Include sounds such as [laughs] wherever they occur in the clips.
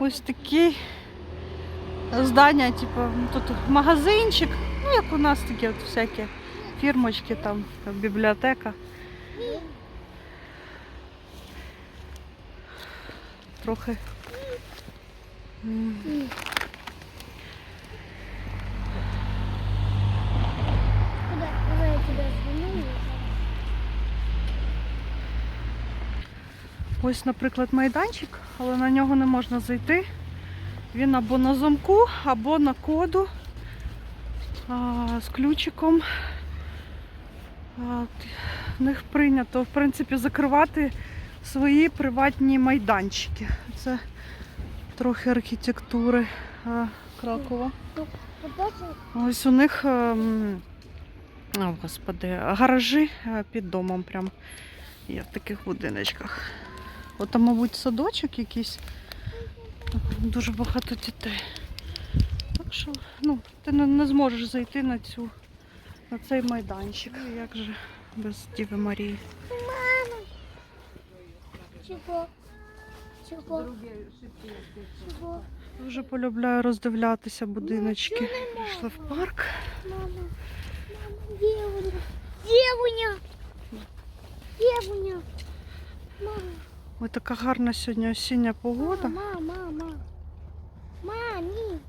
ось такі здання, типу, тут магазинчик, ну як у нас такі от всякі фірмочки, там бібліотека. Трохи. Ось, наприклад, майданчик, але на нього не можна зайти. Він або на замку, або на коду а, з ключиком. А, в них прийнято, в принципі, закривати свої приватні майданчики. Це трохи архітектури а, Кракова. Ось у них, ем, о, господи, гаражі е, під домом прям є в таких будиночках. От там, мабуть, садочок якийсь. Дуже багато дітей. Так що, ну, ти не, не зможеш зайти на цю на цей майданчик. Ну, Як же без Діви Марії? Чого? Чого? Чого? Дуже полюбляю роздивлятися будиночки. Прийшли в парк. Мама. Мама. Девуня. Девуня. Девуня. Мама. Ой, така гарна сьогодні осіння погода. Мама, мама. Мамі.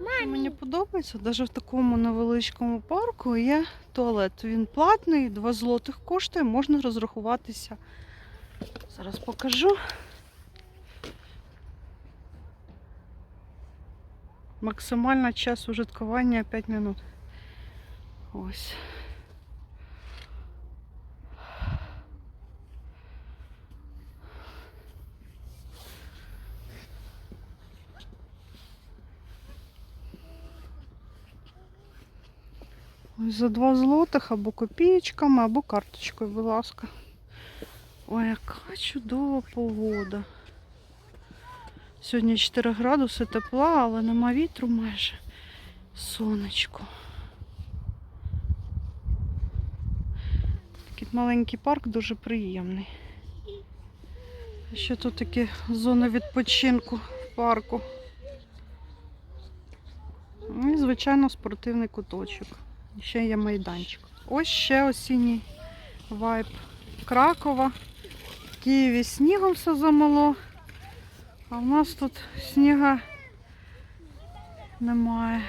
Мамі. Мені подобається, навіть в такому невеличкому парку є туалет. Він платний, 2 злотих коштує, можна розрахуватися. Зараз покажу. Максимальний час ужиткування 5 минут. Ось. Ось За 2 злотих або копієчками, або карточкою, будь ласка. Ой, яка чудова погода. Сьогодні 4 градуси тепла, але нема вітру майже. Сонечко. Такий маленький парк дуже приємний. Ще тут такі зони відпочинку в парку. Ну І, звичайно, спортивний куточок. Ще є майданчик. Ось ще осінній вайб Кракова. В Києві снігом все замало. А в нас тут сніга немає.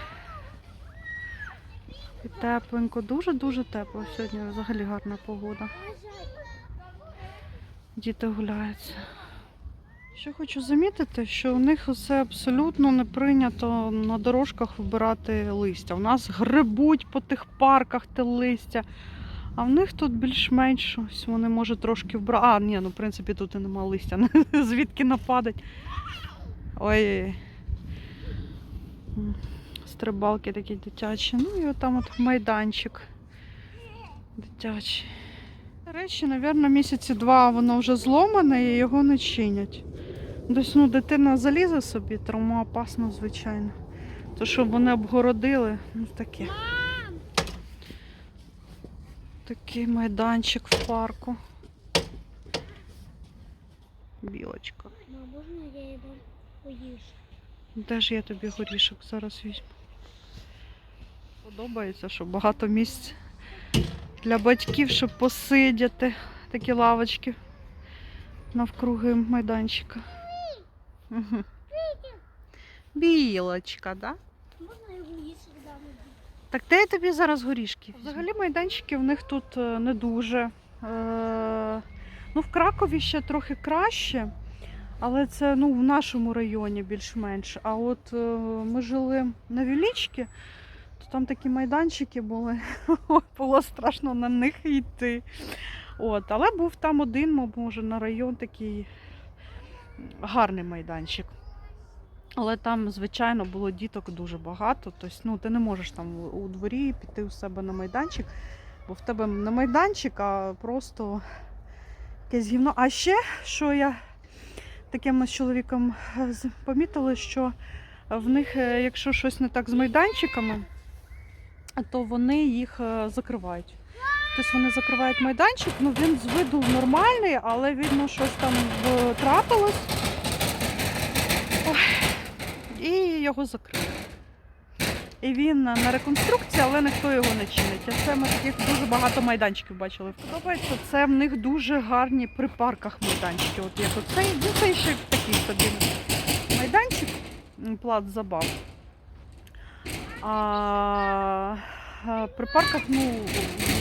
І тепленько, дуже-дуже тепло сьогодні. Взагалі гарна погода. Діти гуляються. Ще хочу замітити, що у них усе абсолютно не прийнято на дорожках вбирати листя. У нас грибуть по тих парках те листя. А в них тут більш-менш ось вони може трошки вбрати. А, ні, ну в принципі тут і нема листя. [laughs] Звідки нападать. Ой. Стрибалки такі дитячі. Ну і отам от майданчик дитячий. Речі, мабуть, місяці два воно вже зломане і його не чинять. Десь ну, дитина залізе собі, травмоопасно, звичайно. То, щоб вони обгородили, ну таке. Такий майданчик в парку. Білочка. Мама, можна я йду поїж? Де ж я тобі горішок зараз візьму? Подобається, що багато місць для батьків, щоб посидіти. Такі лавочки навкруги майданчика. Білочка? Да? Можна поїж дам? Так де я тобі зараз горішки? Взагалі майданчики в них тут е, не дуже. Е, Ну, в Кракові ще трохи краще, але це ну, в нашому районі більш-менш. А от е, ми жили на Вілічці, то там такі майданчики були. [laughs] Було страшно на них йти. От, але був там один, може, на район такий гарний майданчик. Але там, звичайно, було діток дуже багато. Тобто, ну, ти не можеш там у дворі піти у себе на майданчик, бо в тебе не майданчик, а просто якесь гівно. А ще, що я таке ми з чоловіком е, помітили, що в них, е, якщо щось не так з майданчиками, то вони їх е, закривають. Тобто вони закривають майданчик, ну він з виду нормальний, але видно, щось там е, трапилось. його закрили. І він на реконструкції, але ніхто його не чинить. А це ми таких дуже багато майданчиків бачили. Подобається, це в них дуже гарні при парках майданчики. От як оцей, ну ще такий собі майданчик, м, плац забав. А при парках, ну,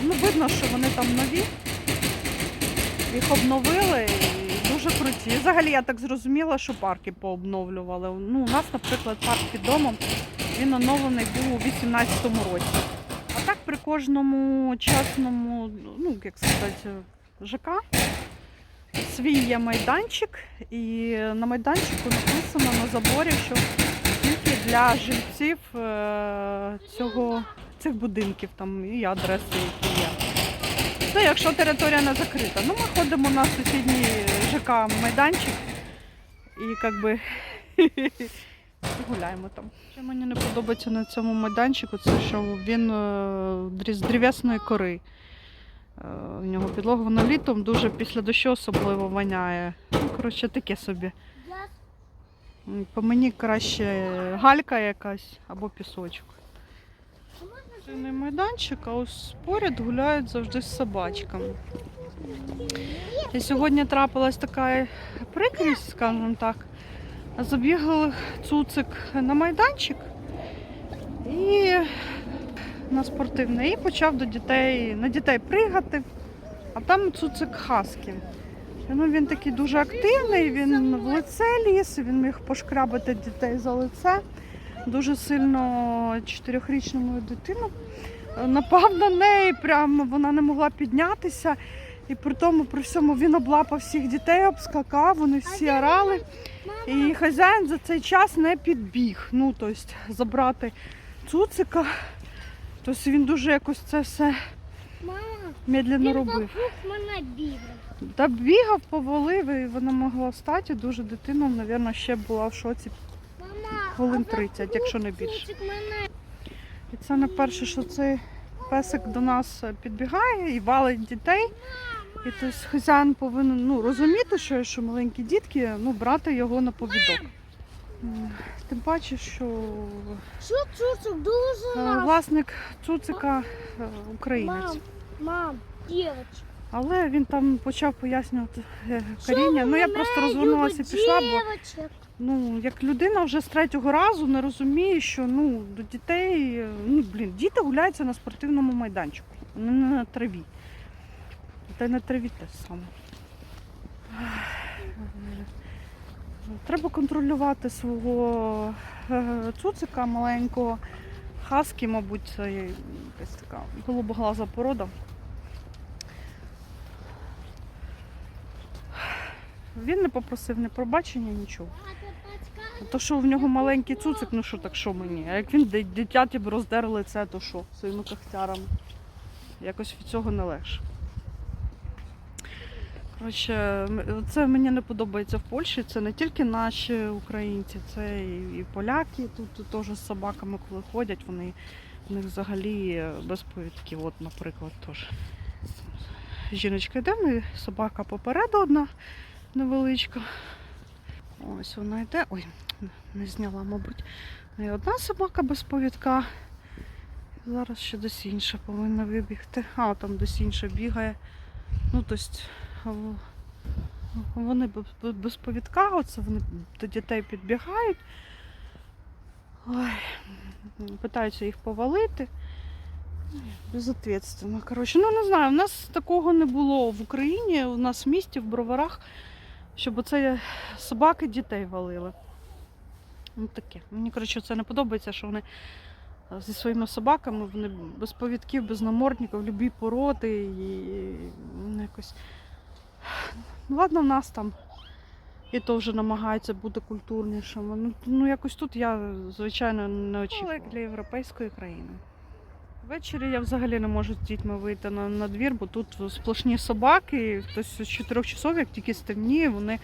ну видно, що вони там нові. Їх обновили і дуже круті. Взагалі я так зрозуміла, що парки пообновлювали. Ну, у нас, наприклад, парк під домом, він оновлений був у 2018 році. А так при кожному частному, ну, як сказати, ЖК свій є майданчик, і на майданчику написано на заборі, що тільки для жильців е, цього, цих будинків там і адреси, які є. Ну, якщо територія не закрита. Ну, ми ходимо на сусідній ЖК майданчик і як би [laughs] гуляємо там. Що мені не подобається на цьому майданчику, це що він е, з древ'ясної кори. Е, В нього підлога вона літом дуже після дощу особливо воняє. Ну, коротше, таке собі. По мені краще галька якась або пісочок. Не майданчик, а ось поряд гуляють завжди з собачками. І сьогодні трапилась така прикрість, скажімо так. Забігав цуцик на майданчик і на спортивний і почав до дітей, на дітей пригати, а там цуцик хаски. Ну, він такий дуже активний, він в лице ліз, він міг пошкрабати дітей за лице. Дуже сильно чотирьохрічному дитину напав на неї, прямо вона не могла піднятися. І при тому, при всьому він облапав всіх дітей, обскакав, вони всі орали. І хазяїн за цей час не підбіг. Ну, тобто забрати цуцика. Тобто він дуже якось це все медленно робив. мене бігав. Та бігав, повалив, і вона могла встати. Дуже дитина, мабуть, ще була в шоці. Хвилин 30, якщо не більше. І це не перше, що цей песик до нас підбігає і валить дітей. І тобто хазяїн повинен ну, розуміти, що, що маленькі дітки, ну, брати його на повідок. Тим паче, що е, власник цуцика е, українець. Мам, мам, дівчинка. Але він там почав пояснювати е, коріння. Ну я просто розвернулася і пішла, бо ну як людина вже з третього разу не розуміє, що ну до дітей, е, ну блін, діти гуляються на спортивному майданчику, не на траві. Та й на траві те саме. Треба контролювати свого е, цуцика маленького. Хаскі, мабуть, це якась така голубоглаза порода. Він не попросив ні пробачення, нічого. То, що в нього маленький цуцик, ну що так, що мені? А як він ди- дитяті б роздер лице, то що своїми когтярами? Якось від цього не легше. Коротше, це мені не подобається в Польщі. Це не тільки наші українці, це і, поляки тут, теж з собаками, коли ходять, вони в них взагалі е, без повідків. От, наприклад, теж. Жіночка йде, собака попереду одна невеличка. Ось вона йде. Ой, не зняла, мабуть. Неї одна собака без повідка. Зараз ще десь інша повинна вибігти. А, там десь інша бігає. Ну, тобто вони без повідка, оце вони до дітей підбігають. Ой, питаються їх повалити. Безответственно. Коротше, ну не знаю, в нас такого не було в Україні, у нас в місті, в броварах, щоб оце собаки дітей валили. Ну таке. Мені коротше це не подобається, що вони е, зі своїми собаками, вони без повідків, без намордників, любі породи і ну, якось. Ну, ладно, в нас там і то вже намагаються бути культурнішими. Ну, ну якось тут я, звичайно, не очікувала. Як для європейської країни. Ввечері я взагалі не можу з дітьми вийти на, на двір, бо тут сплошні собаки. Тобто з 4 часов, як тільки стемніє, вони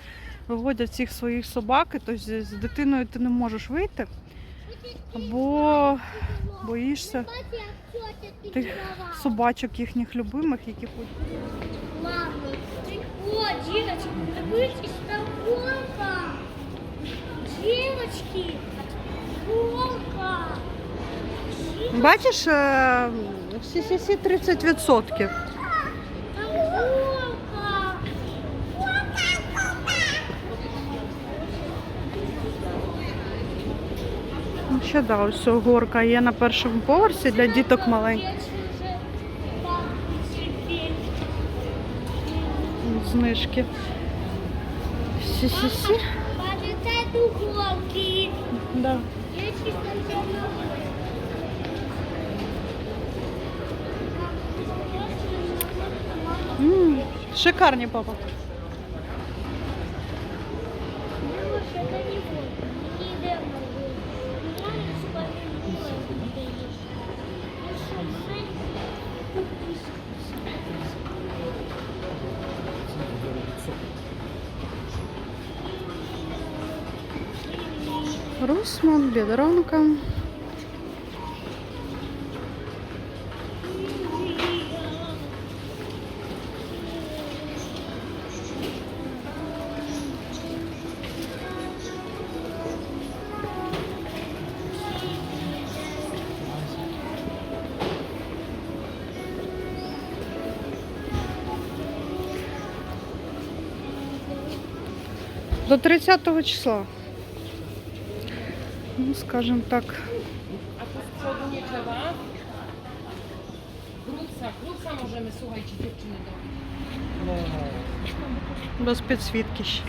виводять всіх своїх собак, тобто з дитиною ти не можеш вийти, бо боїшся тих собачок їхніх любимих, які ходять. Мама, о, девочки, дивитесь, там гонка. Девочки, Волка. Бачиш, е, всі всі всі 30%. Там волка. Ну, Ще да, ось горка є на першому поверсі для діток маленьких. Знижки. Сі-сі-сі. Полетай духовки. Да. Шикарні, папа. Русман, бідронка. До 30 числа. Ну, скажем так. Tu z przodu nie trzeba? Grubsa, grubsa możemy, słuchajcie, dziewczyny dobić. Без підсвітки ще.